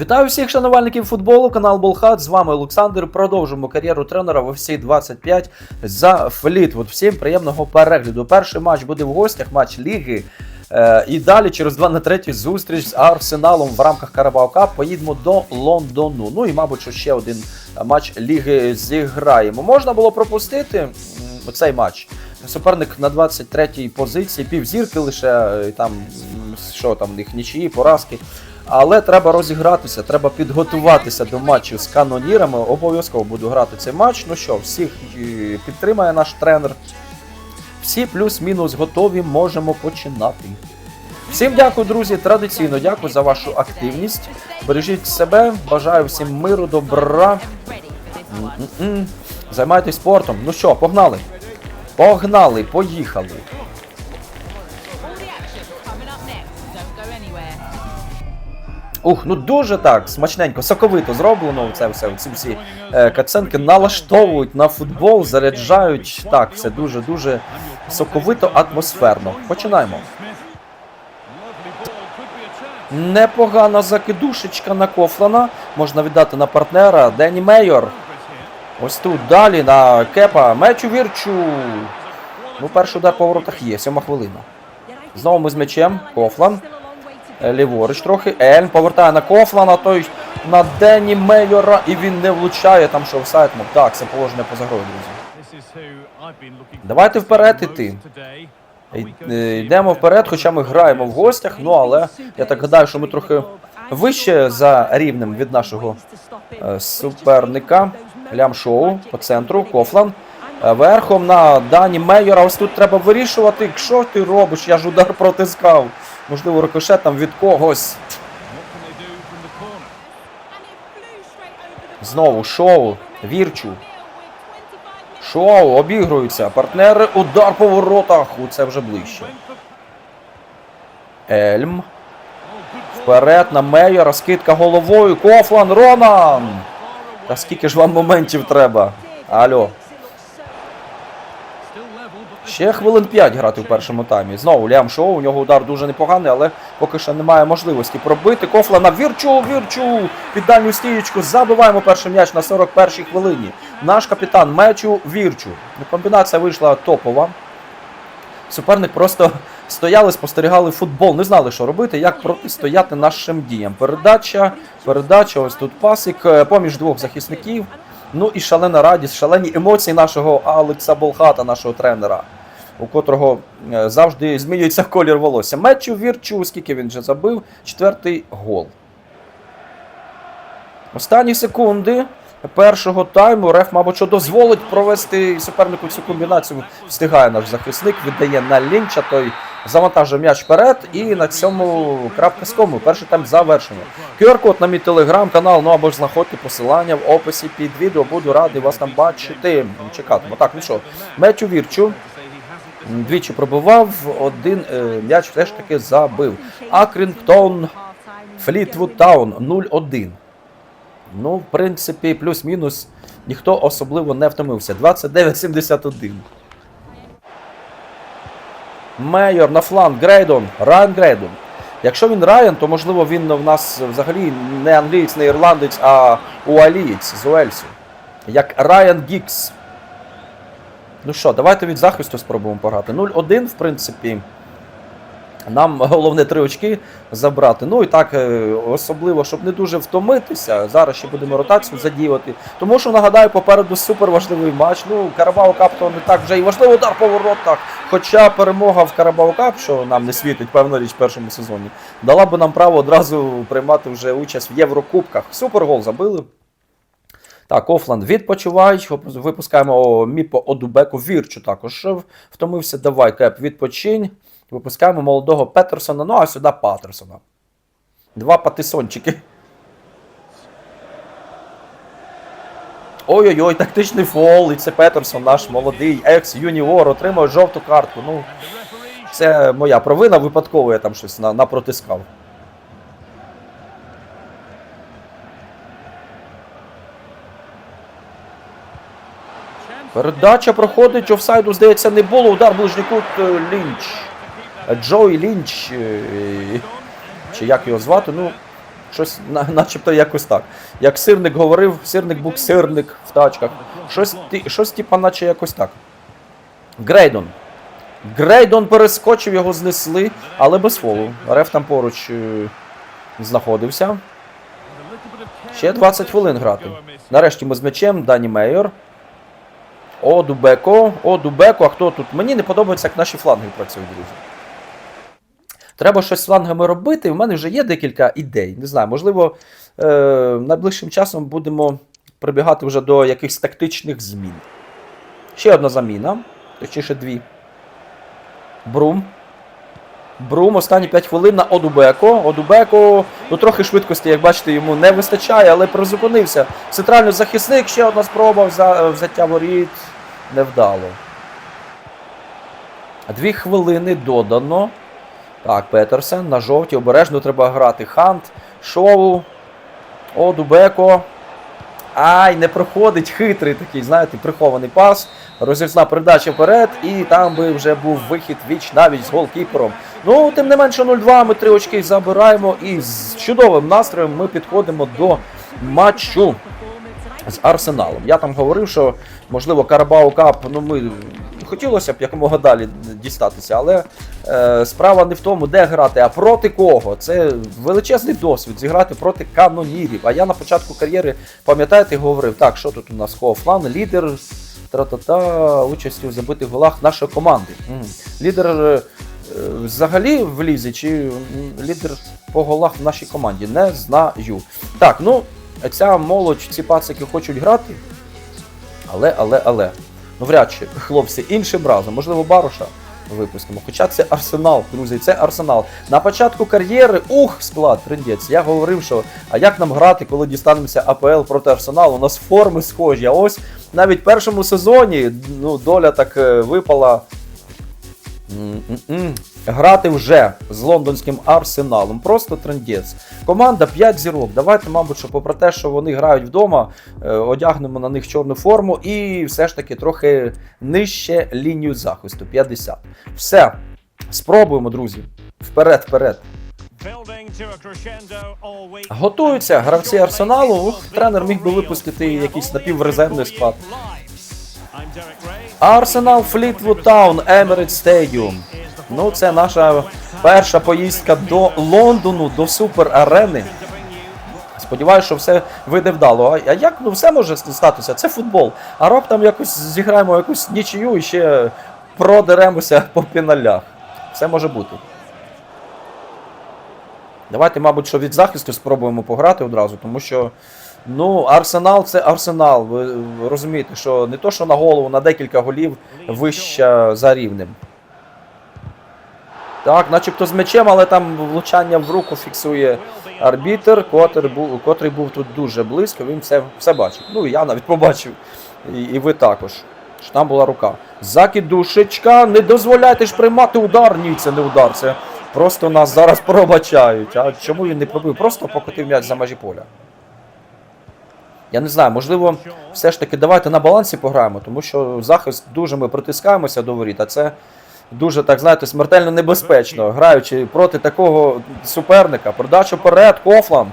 Вітаю всіх шанувальників футболу, канал Болхат. З вами Олександр. Продовжимо кар'єру тренера в всі 25 за Флітвуд. Всім приємного перегляду. Перший матч буде в гостях, матч ліги. Е, і далі через 2 на 3 зустріч з Арсеналом в рамках Карабao Cup поїдемо до Лондону. Ну і, мабуть, що ще один матч ліги зіграємо. Можна було пропустити цей матч. Суперник на 23-й позиції, півзірки лише е, там, що там, них нічиї, поразки. Але треба розігратися, треба підготуватися до матчів з канонірами. Обов'язково буду грати цей матч. Ну що, всіх е, підтримає наш тренер. Всі плюс-мінус готові, можемо починати. Всім дякую, друзі. Традиційно дякую за вашу активність. Бережіть себе, бажаю всім миру, добра. М-м-м. Займайтесь спортом. Ну що, погнали? Погнали, поїхали. Ух, ну дуже так, смачненько, соковито зроблено це все. Ці всі е, каценки налаштовують на футбол, заряджають. Так, все дуже-дуже соковито, атмосферно. Починаємо. Непогана закидушечка на Кофлана. Можна віддати на партнера. Дені Мейор. Ось тут далі на кепа. Мечу вірчу. Ну, перший удар по воротах є, сьома хвилина. Знову ми з м'ячем. Кофлан. Е, Ліворуч трохи. Ельм повертає на Кофлана, той на Дені Мейора, і він не влучає там, що офсайд. Ну, Так, це положення поза грою, друзі. Давайте вперед іти. Е, Йдемо вперед, хоча ми граємо в гостях, ну але я так гадаю, що ми трохи вище за рівнем від нашого е, суперника. Лям-шоу по центру, Кофлан. Верхом на Дані Мейора. Ось тут треба вирішувати. Що ти робиш? Я ж удар протискав. Можливо, рикошет там від когось. Знову шоу. Вірчу. Шоу, обігруються. Партнери, удар по воротах. У це вже ближче. Ельм. Вперед на Мейора, скидка головою. Кофлан, Ронан! Та скільки ж вам моментів треба? Алло. Ще хвилин 5 грати в першому таймі. Знову Лям Шоу, у нього удар дуже непоганий, але поки що немає можливості пробити. Кофлана Вірчу, Вірчу! Під дальню стієчку забиваємо перший м'яч на 41-й хвилині. Наш капітан Мечу Вірчу. Комбінація вийшла топова. Суперник просто стояли, спостерігали футбол, не знали, що робити, як протистояти нашим діям. Передача, передача, ось тут пасик, е, поміж двох захисників. Ну і шалена радість, шалені емоції нашого Алекса Болхата, нашого тренера, у котрого е, завжди змінюється колір волосся. Мечу вірчу, скільки він вже забив. Четвертий гол. Останні секунди першого тайму реф, мабуть, що дозволить провести супернику цю комбінацію. Встигає наш захисник, віддає на лінча, той завантажує м'яч вперед і на цьому крапка з кому. Перший тайм завершено. QR-код на мій телеграм-канал, ну або ж знаходьте посилання в описі під відео. Буду радий вас там бачити. Чекатиму. Так, ну що, Мечу Вірчу. Двічі пробивав, один е, м'яч все ж таки забив. Акрінгтон Флітвуд Таун 0-1. Ну, в принципі, плюс-мінус ніхто особливо не втомився. 29-71. Мейор на фланг Грейдон. Райан Грейдон. Якщо він Райан, то можливо він в нас взагалі не англієць, не ірландець, а уалієць з Уельсу. Як Райан Гікс. Ну що, давайте від захисту спробуємо пограти. 0-1, в принципі. Нам головне три очки забрати. Ну і так, е, особливо, щоб не дуже втомитися. Зараз ще будемо ротацію задіювати. Тому що нагадаю, попереду супер важливий матч. Ну, Карабау Кап то не так вже і важливий удар по воротах. Хоча перемога в Карабау Кап, що нам не світить, певна річ в першому сезоні, дала би нам право одразу приймати вже участь в Єврокубках. Супер гол забили. Так, Офланд відпочивають. Випускаємо Міпо Одубеку. Вірчу також втомився. Давай, Кеп, відпочинь. Випускаємо молодого Петерсона, ну а сюди Патерсона. Два патисончики. Ой-ой-ой, тактичний фол. І це Петерсон, наш молодий екс-юніор, отримав жовту картку. Ну, це моя провина, випадково я там щось на, напротискав. Передача проходить, офсайду, здається, не було. Удар ближній кут е, Лінч. Джой Лінч. е, Чи як його звати? Ну, Щось на- начебто якось так. Як сирник говорив, сирник був сирник в тачках. Щось, щось типа, наче якось так. Грейдон. Грейдон перескочив, його знесли, але без фолу. Реф там поруч е, знаходився. Ще 20 хвилин грати. Нарешті ми з м'ячем, Дані Мейер. О, Дубеко. О, Дубеко. А хто тут? Мені не подобається, як наші фланги працюють, друзі. Треба щось з флангами робити. У мене вже є декілька ідей. Не знаю, можливо, е, найближчим часом будемо прибігати вже до якихось тактичних змін. Ще одна заміна, точніше дві. Брум. Брум, останні 5 хвилин на Одубеко. Одубеко, ну трохи швидкості, як бачите, йому не вистачає, але призупинився. Центральний захисник, ще одна спроба взя- взяття воріт. Невдало. Дві хвилини додано. Так, Петерсен на жовтій, обережно треба грати. Хант, Шоу. О, Дубеко. Ай, не проходить. Хитрий такий, знаєте, прихований пас. Розірзна передача вперед, і там би вже був вихід віч навіть з голкіпером. Ну, тим не менше 0-2, ми три очки забираємо. І з чудовим настроєм ми підходимо до матчу з Арсеналом. Я там говорив, що можливо Карабау Кап, ну ми хотілося б якомога далі дістатися, але е, справа не в тому, де грати, а проти кого. Це величезний досвід зіграти проти канонірів. А я на початку кар'єри, пам'ятаєте, говорив, так, що тут у нас Хофлан, лідер. Тра-та-та, участі в забитих голах нашої команди. Мгм. Лідер е, взагалі в лізі чи лідер по голах в нашій команді? Не знаю. Так, ну ця молодь, ці пацики хочуть грати. Але, але, але. Ну, вряд чи, хлопці, іншим разом, можливо, Баруша випустимо. Хоча це арсенал, друзі, це арсенал. На початку кар'єри, ух, склад, трендець. Я говорив, що а як нам грати, коли дістанемося АПЛ проти Арсеналу? У нас форми схожі. А ось навіть в першому сезоні ну, доля так е, випала. Грати вже з лондонським арсеналом. Просто трендець. Команда 5 зірок. Давайте, мабуть, що попри те, що вони грають вдома, е, одягнемо на них чорну форму і все ж таки трохи нижче лінію захисту. 50. Все. Спробуємо, друзі. Вперед, вперед. Готуються гравці арсеналу. Тренер міг би випустити якийсь напіврезервний склад. Арсенал Флітвуд Таун, Emirates Stadium. Ну, це наша перша поїздка до Лондону, до суперарени. Сподіваюся, що все вийде вдало. А як ну все може статися? Це футбол. А раптом якось зіграємо якусь нічию і ще продеремося по піналях. Все може бути. Давайте, мабуть, що від захисту спробуємо пограти одразу, тому що ну, Арсенал це Арсенал. Ви розумієте, що не то, що на голову, на декілька голів вище за рівнем. Так, начебто з м'ячем, але там влучання в руку фіксує арбітер, котрий був, котрий був тут дуже близько, він все, все бачив. Ну, я навіть побачив. І, і ви також. Що там була рука. Закидушечка, не дозволяйте ж приймати удар. Ні, це не удар. Це просто нас зараз пробачають. А чому він не пробив? Просто покотив м'яч за межі поля. Я не знаю, можливо, все ж таки давайте на балансі пограємо, тому що захист дуже ми притискаємося до воріт, а це дуже, так знаєте, смертельно небезпечно, граючи проти такого суперника. Продача вперед, Кофлан.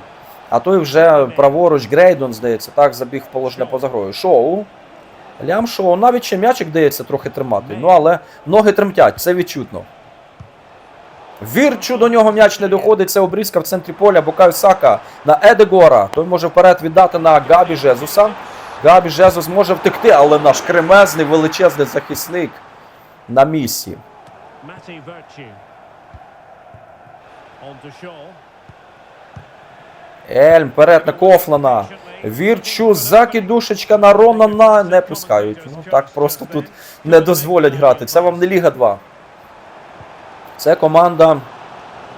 А той вже праворуч Грейдон, здається, так забіг в положення поза грою. Шоу. Лям шоу. Навіть ще м'ячик дається трохи тримати. Ну, але ноги тремтять, це відчутно. Вірчу до нього м'яч не доходить. Це обрізка в центрі поля. Букаю Сака на Едегора. Той може вперед віддати на Габі Жезуса. Габі Жезус може втекти, але наш кремезний величезний захисник на місці. Ельм вперед на Кофлана. Вірчу, закидушечка на Ронана не пускають. Ну так просто тут не дозволять грати. Це вам не Ліга 2. Це команда.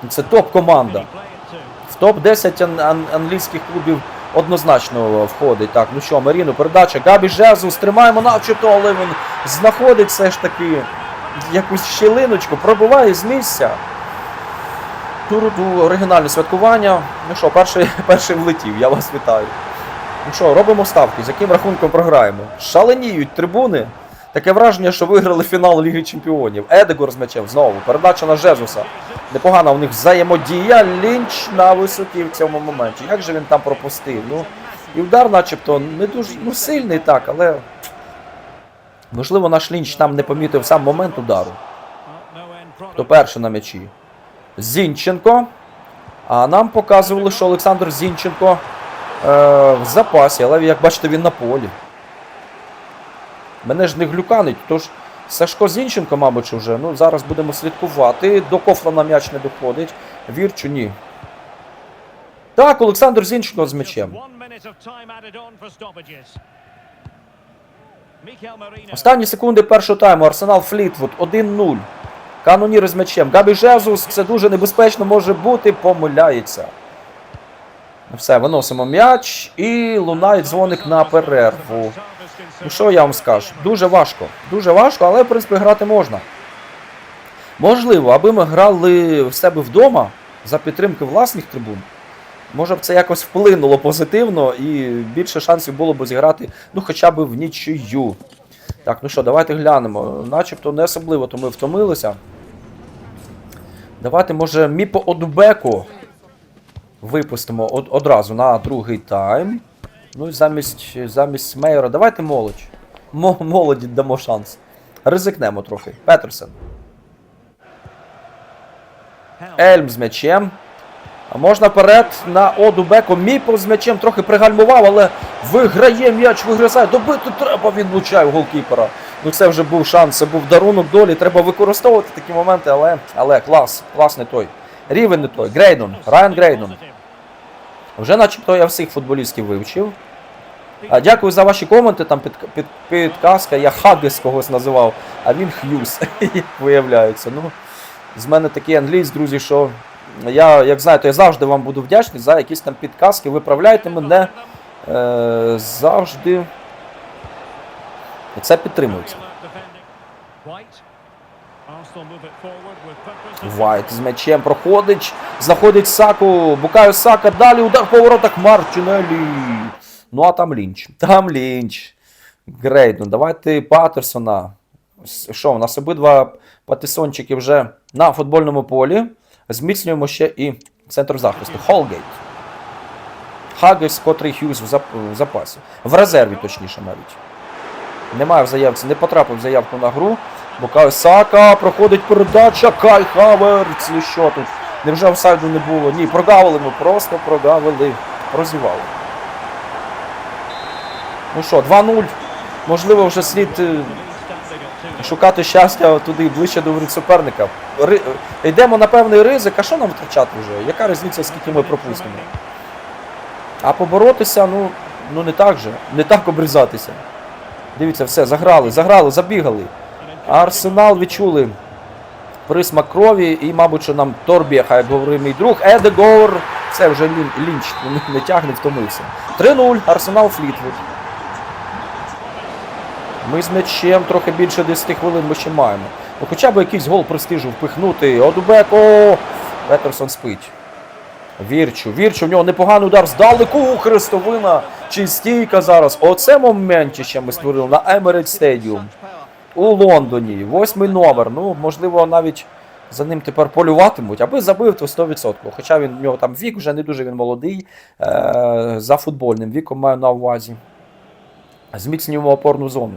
Це топ-команда. В топ-10 ан- ан- англійських клубів однозначно входить. Так, ну що, Маріну, передача. Габі Жезус, тримаємо начебто, але він знаходить все ж таки якусь щілиночку, пробиває з місця. Туру оригінальне святкування. Ну що, перший, перший влетів, я вас вітаю. Ну що, робимо ставки, з яким рахунком програємо? Шаленіють трибуни. Таке враження, що виграли фінал Ліги Чемпіонів. Едегор з м'ячем знову. Передача на Жезуса. Непогана у них взаємодія. Лінч на висоті в цьому моменті. Як же він там пропустив? Ну, і удар, начебто, не дуже ну, сильний так, але. Можливо, наш лінч там не помітив сам момент удару. Хто перший на м'ячі? Зінченко. А нам показували, що Олександр Зінченко е, в запасі, але як бачите, він на полі. Мене ж не глюканить, тож Сашко Зінченко, мабуть, вже. Ну, зараз будемо слідкувати. До Кофлана м'яч не доходить. Вірчу, ні. Так, Олександр Зінченко з м'ячем. Останні секунди першого тайму. Арсенал Флітвуд 1-0. Канонір з м'ячем. Габі Жезус. Це дуже небезпечно може бути. Помиляється. Все, виносимо м'яч і лунає дзвоник на перерву. Ну що я вам скажу? Дуже важко. Дуже важко, але в принципі грати можна. Можливо, аби ми грали в себе вдома за підтримки власних трибун. Може б це якось вплинуло позитивно і більше шансів було б зіграти, ну хоча б в нічию. Так, ну що, давайте глянемо. Начебто не особливо, то ми втомилися. Давайте, може, Міпо Одубеку випустимо од- одразу на другий тайм. Ну і замість, замість Мейера. Давайте молодь. Молоді дамо шанс. Ризикнемо трохи. Петерсен. Ельм з м'ячем. А можна вперед на Одубеку. Міпо з м'ячем трохи пригальмував, але виграє м'яч, вигризає. Добити треба, він влучає в голкіпера. Ну це вже був шанс, це був дарунок долі. Треба використовувати такі моменти, але, але клас, клас не той. Рівень не той. Грейдон, Райан Грейдон. Вже начебто я всіх футболістів вивчив. А, дякую за ваші коменти, там під, під, підказка. Я Хаггес когось називав, а він Х'юз, як виявляється. Ну, з мене такий англійсь, друзі, що я, як знаєте, я завжди вам буду вдячний за якісь там підказки. Виправляйте мене е, завжди. Це підтримується. Вайт з м'ячем проходить, знаходить Саку, Букаю Сака, далі удар по воротах Марчинелі. Ну а там лінч. Там лінч. Грейт, ну давайте Патерсона. Що, у нас обидва патисончики вже на футбольному полі. Зміцнюємо ще і центр захисту. Холгейт. Хаггес, котрий Хьюз в, зап- в запасі. В резерві, точніше, навіть. Немає в заявці, не потрапив в заявку на гру. Букай Сака, проходить передача, Кай Хаверц. І що тут? Невже офсайду не було? Ні, прогавили ми, просто прогавили. Розівали. Ну що, 2-0. Можливо, вже слід е, шукати щастя туди ближче до суперника. Ри... Йдемо на певний ризик, а що нам втрачати вже? Яка різниця, скільки ми пропустимо? А поборотися, ну, ну не так же. Не так обрізатися. Дивіться, все, заграли, заграли, забігали. Арсенал відчули присмак крові і, мабуть, що нам Торбєха, як говорив мій друг, Едегор. Це вже лінч не, не тягне, втомився. 3-0, Арсенал Флітвуд. Ми з м'ячем трохи більше 10 хвилин ми ще маємо. Ну хоча б якийсь гол престижу впихнути. Одубеко! Петерсон спить. Вірчу, вірчу, в нього непоганий удар здалеку. Хрестовина чи стійка зараз. Оце моменті ще ми створили на Emirates Stadium у Лондоні. Восьмий номер. Ну, можливо, навіть за ним тепер полюватимуть, аби забив, то 100%. Хоча він в нього там вік вже не дуже він молодий. Е- за футбольним віком маю на увазі. Зміцнюємо опорну зону.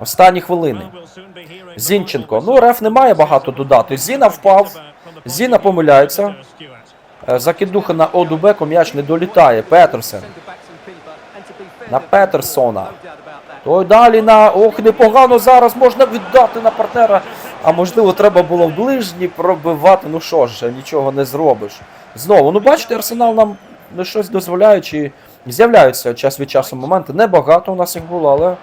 Останні хвилини. Зінченко. Ну, реф не має багато додати. Зіна впав. Зіна помиляється. Е, Закидуха на Одубеко м'яч не долітає. Петерсен. На Петерсона. Той далі на. Ох, непогано зараз можна віддати на партнера. А можливо, треба було в ближній пробивати. Ну що ж, нічого не зробиш. Знову, ну бачите, арсенал нам ну, щось дозволяє, чи з'являються час від часу моменти. Небагато у нас їх було, але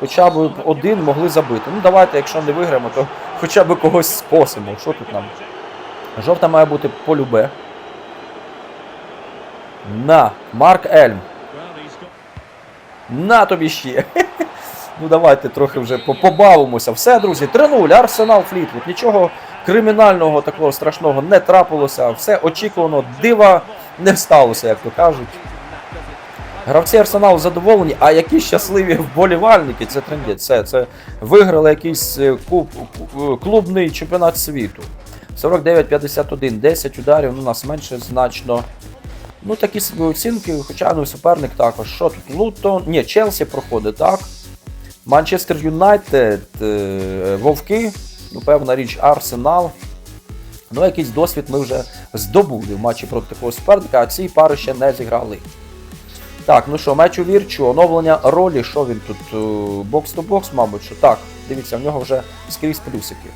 хоча б один могли забити. Ну давайте, якщо не виграємо, то хоча б когось скосимо. Що тут нам? Жовта має бути полюбе. На, Марк Ельм. На тобі ще. Ну давайте трохи вже побавимося. Все, друзі, 3-0, Арсенал Флітвуд. Нічого кримінального такого страшного не трапилося. Все очікувано, дива не сталося, як то кажуть. Гравці Арсеналу задоволені, а які щасливі вболівальники, це трендець. Це, це виграли якийсь е, куб, е, клубний чемпіонат світу. 49-51, 10 ударів, ну нас менше значно. Ну, такі собі оцінки, хоча ну, суперник також. Що тут? Лутон. Ні, Челсі проходить, так. Манчестер Юнайтед, е, Вовки, ну, певна річ, Арсенал. Ну, якийсь досвід ми вже здобули в матчі проти такого суперника, а ці пари ще не зіграли. Так, ну що, меч у вірчу, оновлення ролі, що він тут? Бокс-то-бокс, мабуть, що так. Дивіться, в нього вже скрізь плюсики.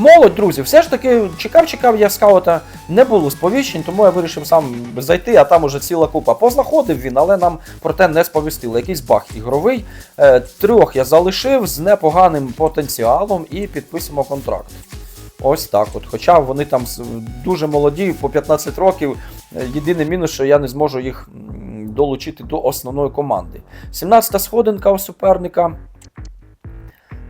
Молодь, друзі, все ж таки чекав-чекав я скаута, не було сповіщень, тому я вирішив сам зайти, а там уже ціла купа. Познаходив він, але нам про те не сповістили. Якийсь баг ігровий. Е, трьох я залишив з непоганим потенціалом і підписуємо контракт. Ось так от. Хоча вони там дуже молоді, по 15 років. Е, Єдиний мінус, що я не зможу їх долучити до основної команди. 17-та сходинка у суперника.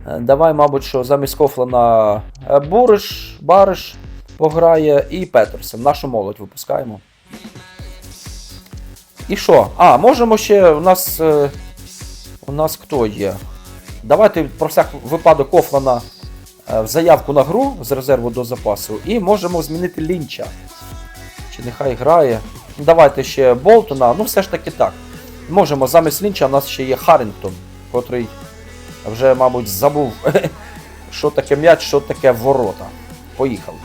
Е, Давай, мабуть, що замість Кофлана е, Буриш, Бариш пограє і Петерсен. Нашу молодь випускаємо. І що? А, можемо ще. У нас. е, У нас хто є? Давайте про всяк випадок Кофлана в заявку на гру з резерву до запасу. І можемо змінити лінча. Чи нехай грає. Давайте ще Болтона. Ну, все ж таки так. Можемо замість лінча, у нас ще є Харрінгтон, котрий вже, мабуть, забув, що таке м'яч, що таке ворота. Поїхали.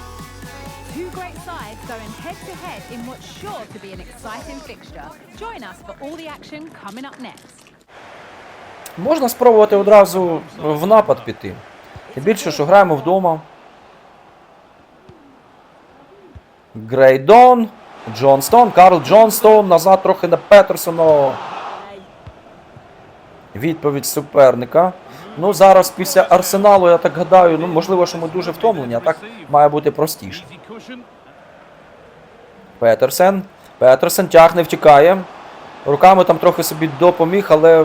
Можна спробувати одразу в напад піти. Тим більше, що граємо вдома. Грейдон, Джонстон, Карл Джонстон, назад трохи на Петерсону. Відповідь суперника. Ну, зараз після арсеналу, я так гадаю, ну можливо, що ми дуже втомлені, а так має бути простіше. Петерсен. Петерсен тягне, втікає. Руками там трохи собі допоміг, але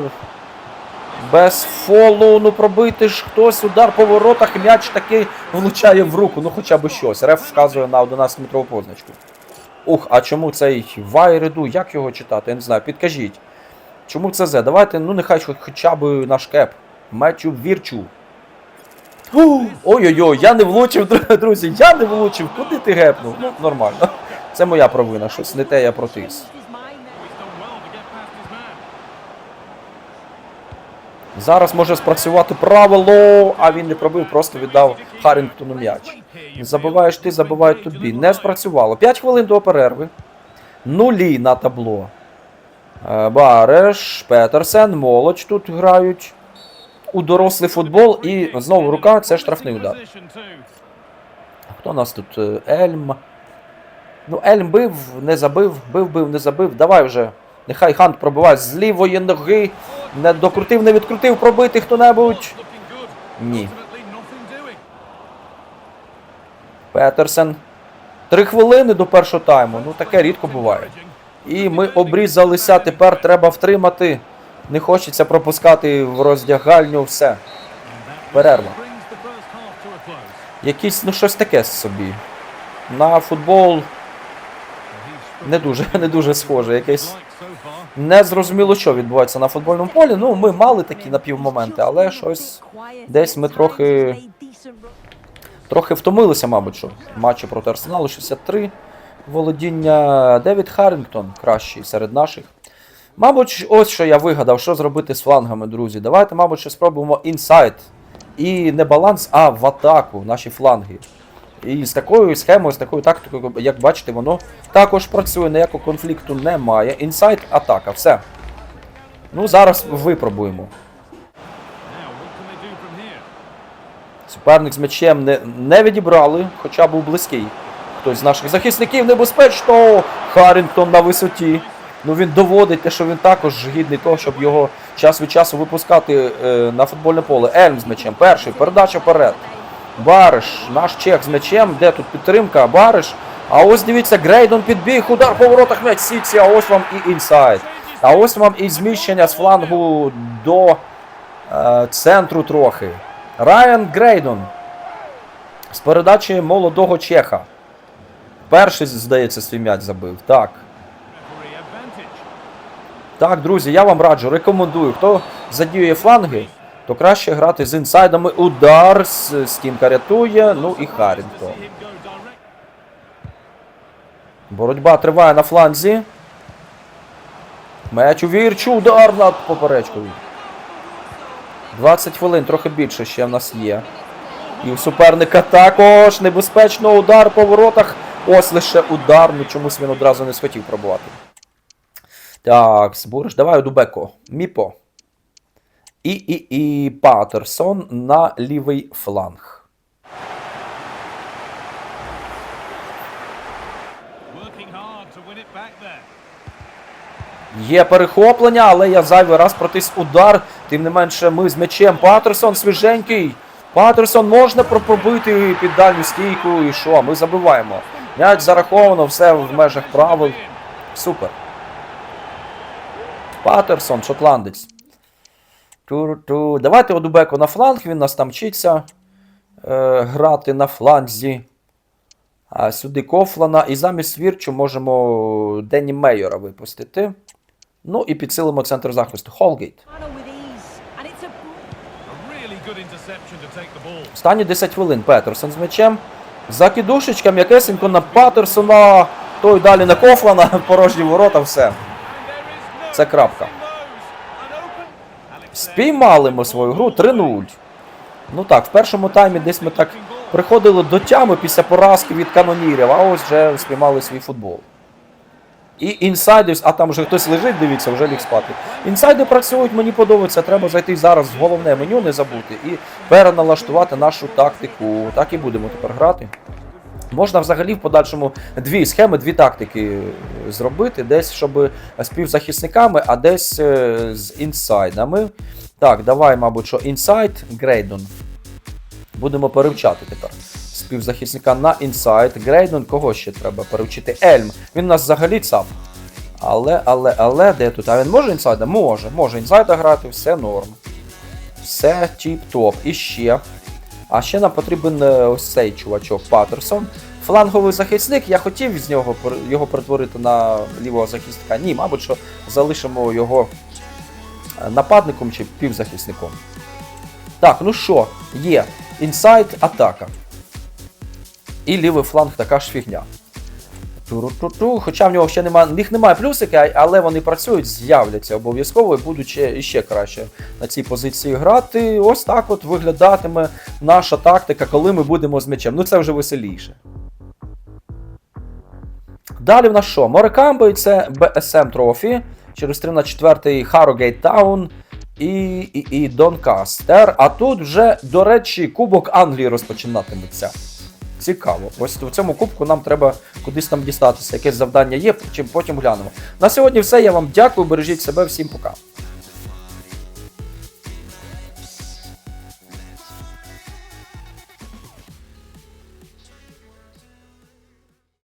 без фолу, ну пробити ж хтось удар по воротах, м'яч таки влучає в руку, ну хоча б щось. Реф вказує на 11-метрову позначку. Ух, а чому цей Вайреду, як його читати? Я не знаю, підкажіть. Чому це З? Давайте, ну нехай хоча б наш кеп. Мечу вірчу. Ой-ой-ой, я не влучив, друзі, я не влучив. Куди ти гепнув? Ну, нормально. Це моя провина, щось не те я протис. Зараз може спрацювати правило, а він не пробив, просто віддав Харрінгтону м'яч. Забуваєш ти, забувають тобі. Не спрацювало. 5 хвилин до перерви. Нулі на табло. Е, Бареш, Петерсен, Молодь тут грають. У дорослий футбол і знову рука це штрафний удар. Хто у нас тут? Е, Ельм. Ну, Ельм бив, не забив, бив, бив, не забив. Давай вже. Нехай Хант пробиває з лівої ноги. Не докрутив, не відкрутив пробити хто-небудь. Ні. Петерсен. Три хвилини до першого тайму. Ну таке рідко буває. І ми обрізалися, тепер треба втримати. Не хочеться пропускати в роздягальню все. Перерва. Якісь, ну щось таке собі. На футбол не дуже, не дуже схоже. Якесь не зрозуміло, що відбувається на футбольному полі. Ну, ми мали такі напівмоменти, але щось десь ми трохи, трохи втомилися, мабуть, що матчі проти Арсеналу 63. Володіння Девід Харрінгтон кращий серед наших. Мабуть, ось що я вигадав, що зробити з флангами, друзі. Давайте, мабуть, що спробуємо інсайд. І не баланс, а в атаку наші фланги. І з такою схемою, з такою тактикою, як бачите, воно також працює, ніякого конфлікту немає. Інсайд, атака, все. Ну, зараз випробуємо. Суперник з м'ячем не, не відібрали, хоча був близький. Хтось з наших захисників небезпечно. Харрінгтон на висоті. Ну він доводить те, що він також гідний того, щоб його час від часу випускати е, на футбольне поле. Ельм з м'ячем. Перший, передача вперед. Бариш, наш чех з м'ячем. Де тут підтримка? Бариш. А ось дивіться, Грейдон підбіг, удар по воротах м'яч Сіці, а ось вам і інсайд. А ось вам і зміщення з флангу до е, центру трохи. Райан Грейдон. З передачі молодого чеха. Перший, здається, свій м'яч забив. Так. Так, друзі, я вам раджу, рекомендую. Хто задіює фланги, то краще грати з інсайдами. Удар, Стінка рятує, ну і Харрінгтон. Боротьба триває на фланзі. Меч у вірчу, удар над поперечкою. 20 хвилин, трохи більше ще в нас є. І у суперника також небезпечно удар по воротах. Ось лише удар, ну чомусь він одразу не схотів пробувати. Так, Збуриш, давай у Дубеко. Міпо. І, і, і Патерсон на лівий фланг. Є перехоплення, але я зайвий раз протис удар. Тим не менше, ми з м'ячем. Патерсон свіженький. Патерсон можна пропробити під дальню стійку. І що? Ми забиваємо. М'яч зараховано, все в межах правил. Супер. Патерсон, шотландець. Ту-ру-ту. Давайте Одубеку на фланг, він нас там вчиться е, грати на фланзі. А сюди Кофлана. І замість Вірчу можемо Денні Мейора випустити. Ну і підсилимо центр захисту. Холгейт. Останні 10 хвилин. Петерсон з м'ячем. Закидушечка м'якесенько на Патерсона. Той далі на Кофлана. Порожні ворота, все. Це крапка. Спіймали ми свою гру 3-0. Ну так, в першому таймі десь ми так приходили до тями після поразки від канонірів, а ось вже спіймали свій футбол. І інсайди, а там вже хтось лежить, дивіться, вже ліг спати. Інсайди працюють, мені подобається. Треба зайти зараз в головне меню, не забути, і переналаштувати нашу тактику. Так і будемо тепер грати. Можна взагалі в подальшому дві схеми, дві тактики зробити, десь щоб з півзахисниками, а десь е, з інсайдами. Так, давай, мабуть, що інсайд Грейдон. Будемо перевчати тепер. Півзахисника на інсайд. Грейдон, кого ще треба перевчити? Ельм. Він у нас взагалі цап. Але, але, але, де тут? А він може інсайда? Може, може інсайда грати, все норм. Все тіп-топ. І ще. А ще нам потрібен е, ось цей чувачок Паттерсон. Фланговий захисник, я хотів з нього його перетворити на лівого захисника. Ні, мабуть, що залишимо його е, нападником чи півзахисником. Так, ну що, є. Інсайд, атака. І лівий фланг така ж фігня. Туру-ту-ту. Хоча в нього ще немає, в них немає плюсики, але вони працюють, з'являться обов'язково і будуть ще, краще на цій позиції грати. Ось так от виглядатиме наша тактика, коли ми будемо з м'ячем. Ну це вже веселіше. Далі в нас що? Морекамби це BSM Trophy. Через 3 на 4 Harrogate Town і, і, і Донкастер. А тут вже, до речі, Кубок Англії розпочинатиметься. Цікаво. Ось в цьому кубку нам треба кудись там дістатися. Якесь завдання є, чим потім глянемо. На сьогодні все. Я вам дякую. Бережіть себе, всім пока.